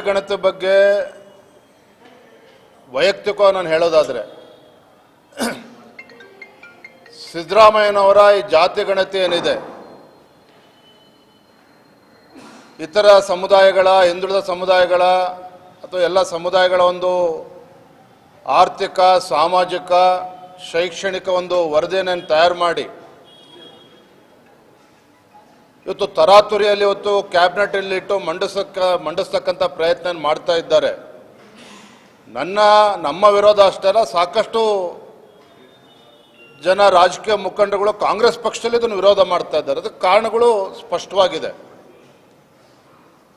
ಗಣತಿ ಬಗ್ಗೆ ವೈಯಕ್ತಿಕ ನಾನು ಹೇಳೋದಾದ್ರೆ, ಸಿದ್ದರಾಮಯ್ಯನವರ ಈ ಜಾತಿ ಗಣತಿ ಏನಿದೆ? ಇತರ ಸಮುದಾಯಗಳ, ಹಿಂದುಳಿದ ಸಮುದಾಯಗಳ ಅಥವಾ ಎಲ್ಲ ಸಮುದಾಯಗಳ ಒಂದು ಆರ್ಥಿಕ, ಸಾಮಾಜಿಕ, ಶೈಕ್ಷಣಿಕ ಒಂದು ವರದಿಯನ್ನು ತಯಾರು ಮಾಡಿ ಇವತ್ತು ತರಾತುರಿಯಲ್ಲಿ ಇವತ್ತು ಕ್ಯಾಬಿನೆಟಲ್ಲಿ ಇಟ್ಟು ಮಂಡಿಸಕ್ಕ ಮಂಡಿಸ್ತಕ್ಕಂಥ ಪ್ರಯತ್ನ ಮಾಡ್ತಾ ಇದ್ದಾರೆ. ನನ್ನ, ನಮ್ಮ ವಿರೋಧ ಅಷ್ಟೇ ಸಾಕಷ್ಟು ಜನ ರಾಜಕೀಯ ಮುಖಂಡರುಗಳು ಕಾಂಗ್ರೆಸ್ ಪಕ್ಷದಲ್ಲಿ ಇದನ್ನು ವಿರೋಧ ಮಾಡ್ತಾ ಇದ್ದಾರೆ. ಅದಕ್ಕೆ ಕಾರಣಗಳು ಸ್ಪಷ್ಟವಾಗಿದೆ.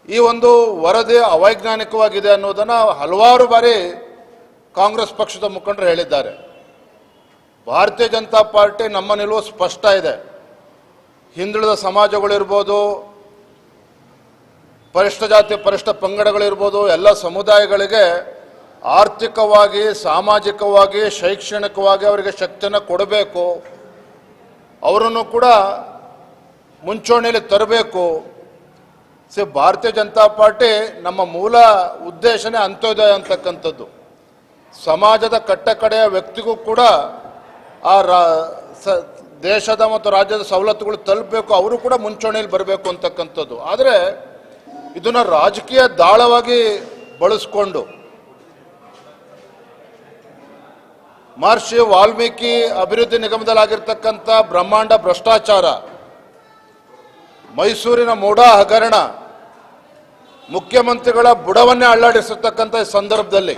ಈ ಒಂದು ವರದಿ ಅವೈಜ್ಞಾನಿಕವಾಗಿದೆ ಅನ್ನೋದನ್ನು ಹಲವಾರು ಬಾರಿ ಕಾಂಗ್ರೆಸ್ ಪಕ್ಷದ ಮುಖಂಡರು ಹೇಳಿದ್ದಾರೆ. ಭಾರತೀಯ ಜನತಾ ಪಾರ್ಟಿ ನಮ್ಮ ನಿಲುವು ಸ್ಪಷ್ಟ ಇದೆ. ಹಿಂದುಳಿದ ಸಮಾಜಗಳಿರ್ಬೋದು, ಪರಿಷ್ಠ ಜಾತಿ, ಪರಿಷ್ಠ ಪಂಗಡಗಳಿರ್ಬೋದು, ಎಲ್ಲ ಸಮುದಾಯಗಳಿಗೆ ಆರ್ಥಿಕವಾಗಿ, ಸಾಮಾಜಿಕವಾಗಿ, ಶೈಕ್ಷಣಿಕವಾಗಿ ಅವರಿಗೆ ಶಕ್ತಿಯನ್ನು ಕೊಡಬೇಕು. ಅವರನ್ನು ಕೂಡ ಮುಂಚೂಣಿಯಲ್ಲಿ ತರಬೇಕು. ಸಿ, ಭಾರತೀಯ ಜನತಾ ಪಾರ್ಟಿ ನಮ್ಮ ಮೂಲ ಉದ್ದೇಶನೇ ಅಂತ್ಯೋದಯ ಅಂತಕ್ಕಂಥದ್ದು. ಸಮಾಜದ ಕಟ್ಟಕಡೆಯ ವ್ಯಕ್ತಿಗೂ ಕೂಡ ಆ ಸ ದೇಶದ ಮತ್ತು ರಾಜ್ಯದ ಸವಲತ್ತುಗಳು ತಲುಪಬೇಕು, ಅವರು ಕೂಡ ಮುಂಚೂಣಿಯಲ್ಲಿ ಬರಬೇಕು ಅಂತಕ್ಕಂಥದ್ದು. ಆದರೆ ಇದನ್ನು ರಾಜಕೀಯ ದಾಳವಾಗಿ ಬಳಸ್ಕೊಂಡು ಮಹರ್ಷಿ ವಾಲ್ಮೀಕಿ ಅಭಿವೃದ್ಧಿ ನಿಗಮದಲ್ಲಾಗಿರ್ತಕ್ಕಂಥ ಬ್ರಹ್ಮಾಂಡ ಭ್ರಷ್ಟಾಚಾರ, ಮೈಸೂರಿನ ಮೂಡಾ ಹಗರಣ, ಮುಖ್ಯಮಂತ್ರಿಗಳ ಬುಡವನ್ನೇ ಅಳ್ಳಾಡಿಸಿರ್ತಕ್ಕಂಥ ಸಂದರ್ಭದಲ್ಲಿ,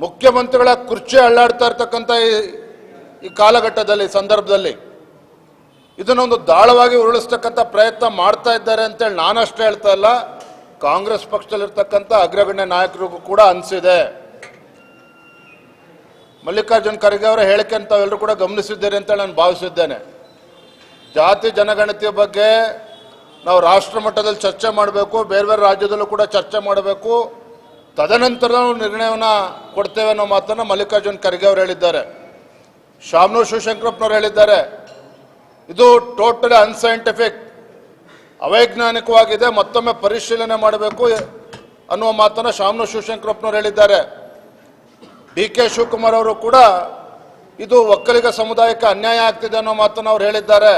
ಮುಖ್ಯಮಂತ್ರಿಗಳ ಕುರ್ಚಿ ಅಳ್ಳಾಡ್ತಾ ಇರ್ತಕ್ಕಂಥ ಈ- ಈ ಕಾಲಘಟ್ಟದಲ್ಲಿ, ಸಂದರ್ಭದಲ್ಲಿ ಇದನ್ನೊಂದು ದಾಳವಾಗಿ ಉರುಳಿಸ್ತಕ್ಕಂಥ ಪ್ರಯತ್ನ ಮಾಡ್ತಾ ಇದ್ದಾರೆ ಅಂತೇಳಿ ನಾನಷ್ಟೇ ಹೇಳ್ತಾ ಇಲ್ಲ. ಕಾಂಗ್ರೆಸ್ ಪಕ್ಷದಲ್ಲಿರ್ತಕ್ಕಂಥ ಅಗ್ರಗಣ್ಯ ನಾಯಕರಿಗೂ ಕೂಡ ಅನಿಸಿದೆ. ಮಲ್ಲಿಕಾರ್ಜುನ್ ಖರ್ಗೆ ಅವರ ಅಂತ ಎಲ್ಲರೂ ಕೂಡ ಗಮನಿಸಿದ್ದೇನೆ ಅಂತ ನಾನು ಭಾವಿಸಿದ್ದೇನೆ. ಜಾತಿ ಜನಗಣತಿಯ ಬಗ್ಗೆ ನಾವು ರಾಷ್ಟ್ರ ಮಟ್ಟದಲ್ಲಿ ಚರ್ಚೆ ಮಾಡಬೇಕು, ಬೇರೆ ಬೇರೆ ರಾಜ್ಯದಲ್ಲೂ ಕೂಡ ಚರ್ಚೆ ಮಾಡಬೇಕು. ತದನಂತರ ನಾವು ನಿರ್ಣಯವನ್ನು ಕೊಡ್ತೇವೆ ಅನ್ನೋ ಮಾತನ್ನು ಮಲ್ಲಿಕಾರ್ಜುನ್ ಖರ್ಗೆ ಅವರು ಹೇಳಿದ್ದಾರೆ. ಶಾಮನೂರ್ ಶಿವಶಂಕರಪ್ಪನವರು ಹೇಳಿದ್ದಾರೆ, ಇದು ಟೋಟಲಿ ಅನ್ಸೈಂಟಿಫಿಕ್ ಅವೈಜ್ಞಾನಿಕವಾಗಿದೆ, ಮತ್ತೊಮ್ಮೆ ಪರಿಶೀಲನೆ ಮಾಡಬೇಕು ಅನ್ನುವ ಮಾತನ್ನು ಶಾಮನೂರ್ ಶಿವಶಂಕರಪ್ಪನವರು ಹೇಳಿದ್ದಾರೆ. ಡಿ ಕೆ ಶಿವಕುಮಾರ್ ಅವರು ಕೂಡ ಇದು ಒಕ್ಕಲಿಗ ಸಮುದಾಯಕ್ಕೆ ಅನ್ಯಾಯ ಆಗ್ತಿದೆ ಅನ್ನೋ ಮಾತನ್ನು ಅವ್ರು ಹೇಳಿದ್ದಾರೆ.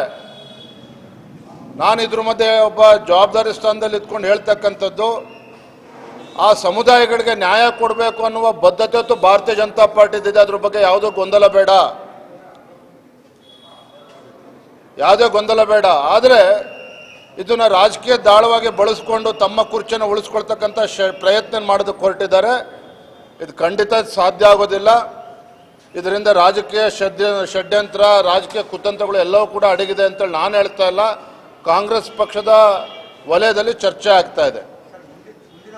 ನಾನು ಇದ್ರ ಮಧ್ಯೆ ಒಬ್ಬ ಜವಾಬ್ದಾರಿ ಸ್ಥಾನದಲ್ಲಿ ಇದ್ಕೊಂಡು ಹೇಳ್ತಕ್ಕಂಥದ್ದು, ಆ ಸಮುದಾಯಗಳಿಗೆ ನ್ಯಾಯ ಕೊಡಬೇಕು ಅನ್ನುವ ಬದ್ಧತೆ ಭಾರತೀಯ ಜನತಾ ಪಾರ್ಟಿ ಇದೆ ಅದ್ರ ಬಗ್ಗೆ ಯಾವುದೋ ಗೊಂದಲ ಬೇಡ. ಯಾವುದೇ ಗೊಂದಲ ಬೇಡ. ಆದರೆ ಇದನ್ನು ರಾಜಕೀಯ ದಾಳವಾಗಿ ಬಳಸ್ಕೊಂಡು ತಮ್ಮ ಕುರ್ಚಿಯನ್ನು ಉಳಿಸ್ಕೊಳ್ತಕ್ಕಂಥ ಶ, ಪ್ರಯತ್ನ ಮಾಡೋದಕ್ಕೆ ಹೊರಟಿದ್ದಾರೆ. ಇದು ಖಂಡಿತ ಸಾಧ್ಯ ಆಗೋದಿಲ್ಲ. ಇದರಿಂದ ರಾಜಕೀಯ ಷಡ್ಯ, ಷಡ್ಯಂತ್ರ, ರಾಜಕೀಯ ಕುತಂತ್ರಗಳು ಎಲ್ಲವೂ ಕೂಡ ಅಡಗಿದೆ ಅಂತೇಳಿ ನಾನು ಹೇಳ್ತಾ ಇಲ್ಲ. ಕಾಂಗ್ರೆಸ್ ಪಕ್ಷದ ವಲಯದಲ್ಲಿ ಚರ್ಚೆ ಆಗ್ತಾ ಇದೆ.